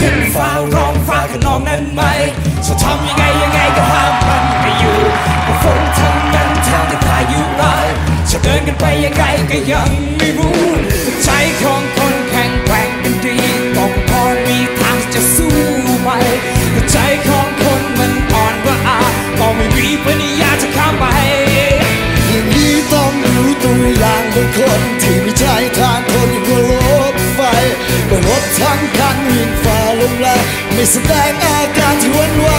ขึ้นฟ้าร้องฟ้าขนองนั้นไหมจะทำยังไงยังไงก็ห้ามมันไม่อยู่ก็ฝนทั้งนั้นทางที่พายุร้ายจะเดินกันไปยังไงก็ยังไม่รู้ ใจของคนแข็งแกร่งเป็นดีต้องพอมีทางจะสู้ไปแต่ใจของคนมันอ่อนว่าอาจก็ไม่มีปัญญาจะข้ามไปอย่างนี้ต้องรู้ตัวอย่างเป็นคนที่ไมีใจทาง នេះស្ដែងឯការជីវិតវ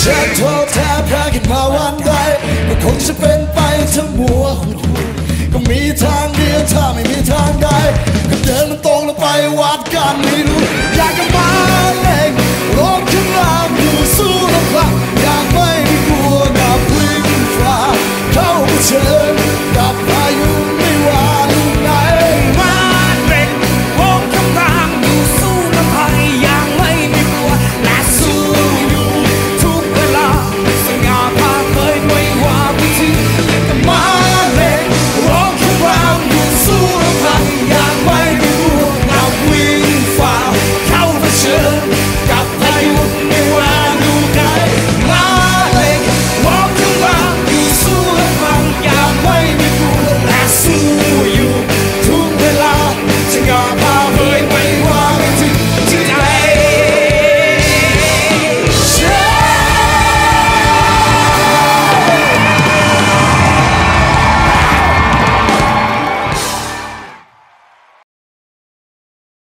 เช็คโทษแท้แพ้ขึ้นมาวันใดก็คงจะเป็นไปทั้งมัวหุ่นก็มีทางเดียวถ้าไม่มีทางใดก็เดินมันตรงลงไปวัดกันไม่รู้อยากกัะมาเองโลกข้างล่างอยู่สู้ลำพังอยากไม่กลัวกับวิ่งฟ้าเข้าไปเจอ